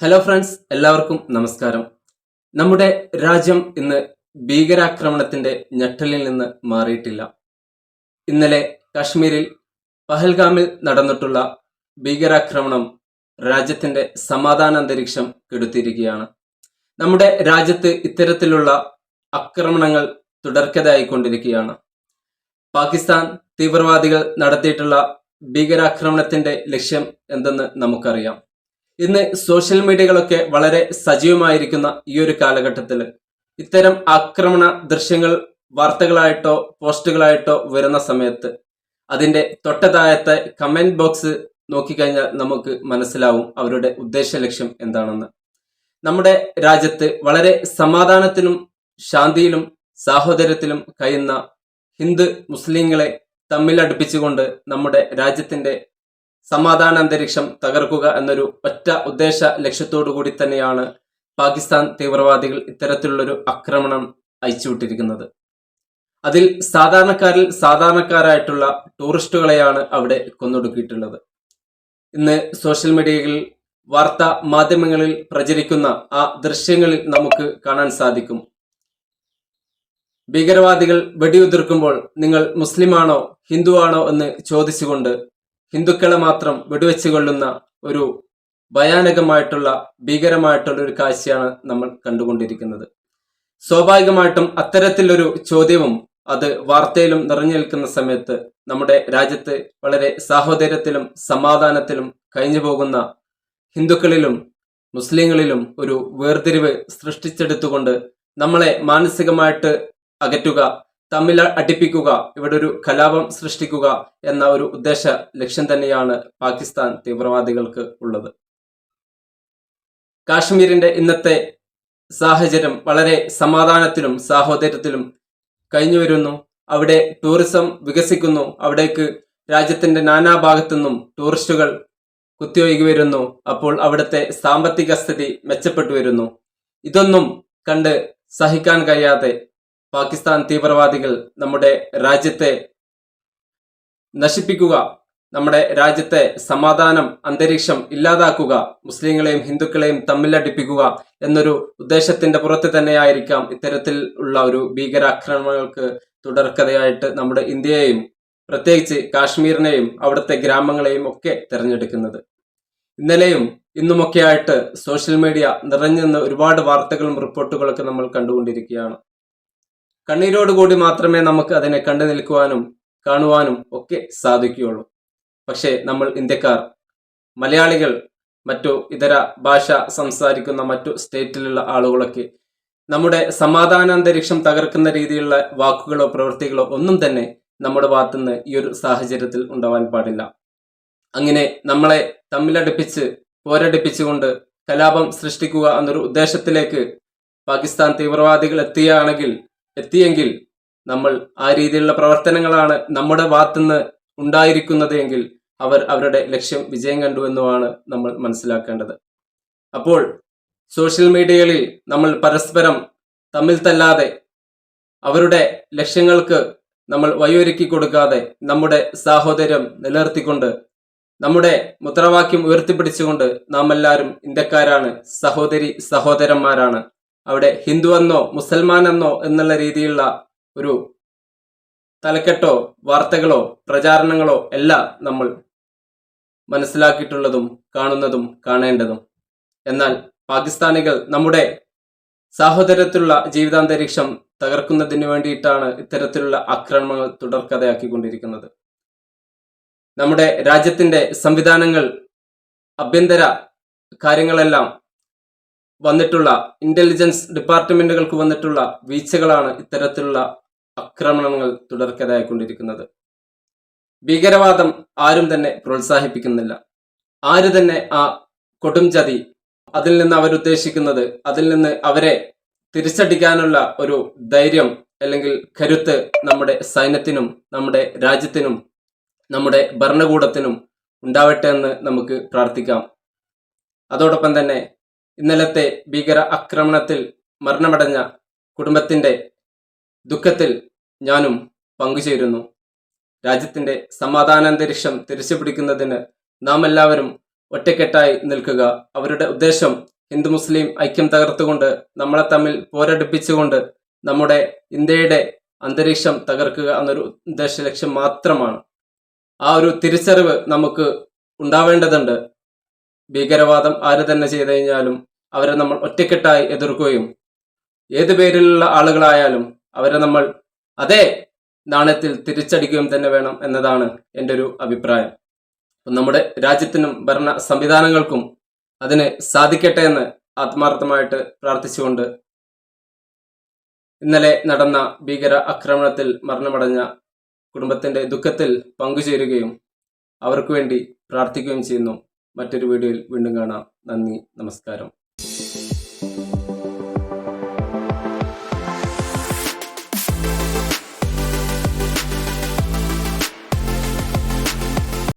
Hello friends എല്ലാവർക്കും നമസ്കാരം. നമ്മുടെ രാജ്യം ഇന്ന് ഭീകരാക്രമണത്തിന്റെ ഞെട്ടലിൽ നിന്ന് മാറിയിട്ടില്ല. ഇന്നലെ കാശ്മീരിൽ പഹൽഗാമിൽ നടന്നിട്ടുള്ള ഭീകരാക്രമണം രാജ്യത്തിന്റെ സമാധാന അന്തരീക്ഷം കെടുത്തിയിരിക്കുകയാണ്. നമ്മുടെ രാജ്യത്ത് ഇത്തരത്തിലുള്ള ആക്രമണങ്ങൾ തുടർക്കതായിക്കൊണ്ടിരിക്കുകയാണ്. പാകിസ്ഥാൻ തീവ്രവാദികൾ നടത്തിയിട്ടുള്ള ഭീകരാക്രമണത്തിന്റെ ലക്ഷ്യം എന്തെന്ന് നമുക്കറിയാം. ഇന്ന് സോഷ്യൽ മീഡിയകളൊക്കെ വളരെ സജീവമായിരിക്കുന്ന ഈ ഒരു കാലഘട്ടത്തിൽ ഇത്തരം ആക്രമണ ദൃശ്യങ്ങൾ വാർത്തകളായിട്ടോ പോസ്റ്റുകളായിട്ടോ വരുന്ന സമയത്ത് അതിന്റെ തൊട്ടതായത്തെ കമന്റ് ബോക്സ് നോക്കിക്കഴിഞ്ഞാൽ നമുക്ക് മനസ്സിലാവും അവരുടെ ഉദ്ദേശ ലക്ഷ്യം എന്താണെന്ന്. നമ്മുടെ രാജ്യത്ത് വളരെ സമാധാനത്തിനും ശാന്തിയിലും സാഹോദര്യത്തിലും കഴിയുന്ന ഹിന്ദു മുസ്ലിങ്ങളെ തമ്മിലടുപ്പിച്ചുകൊണ്ട് നമ്മുടെ രാജ്യത്തിന്റെ സമാധാന അന്തരീക്ഷം തകർക്കുക എന്നൊരു ഒറ്റ ഉദ്ദേശ ലക്ഷ്യത്തോടു കൂടി തന്നെയാണ് പാകിസ്ഥാൻ തീവ്രവാദികൾ ഇത്തരത്തിലുള്ളൊരു ആക്രമണം അയച്ചുവിട്ടിരിക്കുന്നത്. അതിൽ സാധാരണക്കാരിൽ സാധാരണക്കാരായിട്ടുള്ള ടൂറിസ്റ്റുകളെയാണ് അവിടെ കൊന്നൊടുക്കിയിട്ടുള്ളത്. ഇന്ന് സോഷ്യൽ മീഡിയകളിൽ വാർത്താ മാധ്യമങ്ങളിൽ പ്രചരിക്കുന്ന ആ ദൃശ്യങ്ങളിൽ നമുക്ക് കാണാൻ സാധിക്കും. ഭീകരവാദികൾ വെടിയുതിർക്കുമ്പോൾ നിങ്ങൾ മുസ്ലിമാണോ ഹിന്ദുവാണോ എന്ന് ചോദിച്ചുകൊണ്ട് ഹിന്ദുക്കളെ മാത്രം വെടിവെച്ച് കൊള്ളുന്ന ഒരു ഭയാനകമായിട്ടുള്ള ഭീകരമായിട്ടുള്ള ഒരു കാഴ്ചയാണ് നമ്മൾ കണ്ടുകൊണ്ടിരിക്കുന്നത്. സ്വാഭാവികമായിട്ടും അത്തരത്തിലൊരു ചോദ്യവും അത് വാർത്തയിലും നിറഞ്ഞു നിൽക്കുന്ന സമയത്ത് നമ്മുടെ രാജ്യത്ത് വളരെ സാഹോദര്യത്തിലും സമാധാനത്തിലും കഴിഞ്ഞു പോകുന്ന ഹിന്ദുക്കളിലും മുസ്ലിങ്ങളിലും ഒരു വേർതിരിവ് സൃഷ്ടിച്ചെടുത്തുകൊണ്ട് നമ്മളെ മാനസികമായിട്ട് അകറ്റുക തമ്മിൽ അടിപ്പിക്കുക ഇവിടെ ഒരു കലാപം സൃഷ്ടിക്കുക എന്ന ഒരു ഉദ്ദേശ ലക്ഷ്യം തന്നെയാണ് പാകിസ്ഥാൻ തീവ്രവാദികൾക്ക് ഉള്ളത്. കാശ്മീരിന്റെ ഇന്നത്തെ സാഹചര്യം വളരെ സമാധാനത്തിലും സാഹോദര്യത്തിലും കഴിഞ്ഞു വരുന്നു. അവിടെ ടൂറിസം വികസിക്കുന്നു. അവിടേക്ക് രാജ്യത്തിന്റെ നാനാഭാഗത്തു നിന്നും ടൂറിസ്റ്റുകൾ കുത്തിയൊഴുകി വരുന്നു. അപ്പോൾ അവിടുത്തെ സാമ്പത്തിക സ്ഥിതി മെച്ചപ്പെട്ടു വരുന്നു. ഇതൊന്നും കണ്ട് സഹിക്കാൻ കഴിയാതെ പാകിസ്ഥാൻ തീവ്രവാദികൾ നമ്മുടെ രാജ്യത്തെ നശിപ്പിക്കുക നമ്മുടെ രാജ്യത്തെ സമാധാനം അന്തരീക്ഷം ഇല്ലാതാക്കുക മുസ്ലിങ്ങളെയും ഹിന്ദുക്കളെയും തമ്മിലടിപ്പിക്കുക എന്നൊരു ഉദ്ദേശത്തിന്റെ പുറത്ത് തന്നെയായിരിക്കാം ഇത്തരത്തിൽ ഉള്ള ഒരു ഭീകരാക്രമണങ്ങൾക്ക് തുടർക്കഥയായിട്ട് നമ്മുടെ ഇന്ത്യയെയും പ്രത്യേകിച്ച് കാശ്മീരിനെയും അവിടുത്തെ ഗ്രാമങ്ങളെയും ഒക്കെ തിരഞ്ഞെടുക്കുന്നത്. ഇന്നലെയും ഇന്നുമൊക്കെയായിട്ട് സോഷ്യൽ മീഡിയ നിറഞ്ഞു ഒരുപാട് വാർത്തകളും റിപ്പോർട്ടുകളൊക്കെ നമ്മൾ കണ്ടുകൊണ്ടിരിക്കുകയാണ്. കണ്ണീരോടുകൂടി മാത്രമേ നമുക്ക് അതിനെ കണ്ടു നിൽക്കുവാനും കാണുവാനും ഒക്കെ സാധിക്കുകയുള്ളൂ. പക്ഷേ നമ്മൾ ഇന്ത്യക്കാർ മലയാളികൾ മറ്റു ഇതര ഭാഷ സംസാരിക്കുന്ന മറ്റു സ്റ്റേറ്റിലുള്ള ആളുകളൊക്കെ നമ്മുടെ സമാധാനാന്തരീക്ഷം തകർക്കുന്ന രീതിയിലുള്ള വാക്കുകളോ പ്രവൃത്തികളോ ഒന്നും തന്നെ നമ്മുടെ ഭാഗത്തുനിന്ന് ഈ ഒരു സാഹചര്യത്തിൽ ഉണ്ടാവാൻ പാടില്ല. അങ്ങനെ നമ്മളെ തമ്മിലടുപ്പിച്ച് പോരടിപ്പിച്ചുകൊണ്ട് കലാപം സൃഷ്ടിക്കുക എന്നൊരു ഉദ്ദേശത്തിലേക്ക് പാകിസ്ഥാൻ തീവ്രവാദികൾ എത്തുകയാണെങ്കിൽ എത്തിയെങ്കിൽ നമ്മൾ ആ രീതിയിലുള്ള പ്രവർത്തനങ്ങളാണ് നമ്മുടെ ഭാഗത്തുനിന്ന് ഉണ്ടായിരിക്കുന്നത് എങ്കിൽ അവർ അവരുടെ ലക്ഷ്യം വിജയം കണ്ടു എന്നുമാണ് നമ്മൾ മനസ്സിലാക്കേണ്ടത്. അപ്പോൾ സോഷ്യൽ മീഡിയകളിൽ നമ്മൾ പരസ്പരം തമ്മിൽ തല്ലാതെ അവരുടെ ലക്ഷ്യങ്ങൾക്ക് നമ്മൾ വഴിയൊരുക്കി കൊടുക്കാതെ നമ്മുടെ സാഹോദര്യം നിലനിർത്തിക്കൊണ്ട് നമ്മുടെ മുദ്രാവാക്യം ഉയർത്തിപ്പിടിച്ചുകൊണ്ട് നാം എല്ലാവരും ഇന്ത്യക്കാരാണ് സഹോദരി സഹോദരന്മാരാണ്. അവിടെ ഹിന്ദുവെന്നോ മുസൽമാനെന്നോ എന്നുള്ള രീതിയിലുള്ള ഒരു തലക്കെട്ടോ വാർത്തകളോ പ്രചാരണങ്ങളോ എല്ലാം നമ്മൾ മനസ്സിലാക്കിയിട്ടുള്ളതും കാണുന്നതും കാണേണ്ടതും. എന്നാൽ പാകിസ്ഥാനികൾ നമ്മുടെ സാഹോദര്യത്തിലുള്ള ജീവിതാന്തരീക്ഷം തകർക്കുന്നതിന് വേണ്ടിയിട്ടാണ് ഇത്തരത്തിലുള്ള ആക്രമണങ്ങൾ തുടർക്കഥയാക്കിക്കൊണ്ടിരിക്കുന്നത്. നമ്മുടെ രാജ്യത്തിന്റെ സംവിധാനങ്ങൾ ആഭ്യന്തര കാര്യങ്ങളെല്ലാം വന്നിട്ടുള്ള ഇന്റലിജൻസ് ഡിപ്പാർട്ട്മെന്റുകൾക്ക് വന്നിട്ടുള്ള വീഴ്ചകളാണ് ഇത്തരത്തിലുള്ള ആക്രമണങ്ങൾ തുടർക്കഥയായിക്കൊണ്ടിരിക്കുന്നത്. ഭീകരവാദം ആരും തന്നെ പ്രോത്സാഹിപ്പിക്കുന്നില്ല. ആര് തന്നെ ആ കൊടും ചതി അതിൽ നിന്ന് അവരുദ്ദേശിക്കുന്നത് അതിൽ നിന്ന് അവരെ തിരിച്ചടിക്കാനുള്ള ഒരു ധൈര്യം അല്ലെങ്കിൽ കരുത്ത് നമ്മുടെ സൈന്യത്തിനും നമ്മുടെ രാജ്യത്തിനും നമ്മുടെ ഭരണകൂടത്തിനും ഉണ്ടാവട്ടെ എന്ന് നമുക്ക് പ്രാർത്ഥിക്കാം. അതോടൊപ്പം തന്നെ ഇന്നലത്തെ ഭീകര ആക്രമണത്തിൽ മരണമടഞ്ഞ കുടുംബത്തിന്റെ ദുഃഖത്തിൽ ഞാനും പങ്കുചേരുന്നു. രാജ്യത്തിന്റെ സമാധാനാന്തരീക്ഷം തിരിച്ചുപിടിക്കുന്നതിന് നാം എല്ലാവരും ഒറ്റക്കെട്ടായി നിൽക്കുക. അവരുടെ ഉദ്ദേശം ഹിന്ദു മുസ്ലിം ഐക്യം തകർത്തുകൊണ്ട് നമ്മളെ തമ്മിൽ പോരടിപ്പിച്ചുകൊണ്ട് നമ്മുടെ ഇന്ത്യയുടെ അന്തരീക്ഷം തകർക്കുക എന്നൊരു ഉദ്ദേശ ലക്ഷ്യം മാത്രമാണ്. ആ ഒരു തിരിച്ചറിവ് നമുക്ക് ഉണ്ടാവേണ്ടതുണ്ട്. ഭീകരവാദം ആര് തന്നെ ചെയ്തു കഴിഞ്ഞാലും അവരെ നമ്മൾ ഒറ്റക്കെട്ടായി എതിർക്കുകയും ഏത് പേരിലുള്ള ആളുകളായാലും അവരെ നമ്മൾ അതേ നാണയത്തിൽ തിരിച്ചടിക്കുകയും തന്നെ വേണം എന്നതാണ് എന്റെ ഒരു അഭിപ്രായം. നമ്മുടെ രാജ്യത്തിനും ഭരണ സംവിധാനങ്ങൾക്കും അതിന് സാധിക്കട്ടെ എന്ന് ആത്മാർത്ഥമായിട്ട് പ്രാർത്ഥിച്ചുകൊണ്ട് ഇന്നലെ നടന്ന ഭീകര ആക്രമണത്തിൽ മരണമടഞ്ഞ കുടുംബത്തിന്റെ ദുഃഖത്തിൽ പങ്കുചേരുകയും അവർക്ക് വേണ്ടി പ്രാർത്ഥിക്കുകയും ചെയ്യുന്നു. മറ്റൊരു വീഡിയോയിൽ വീണ്ടും കാണാം. നന്ദി നമസ്കാരം.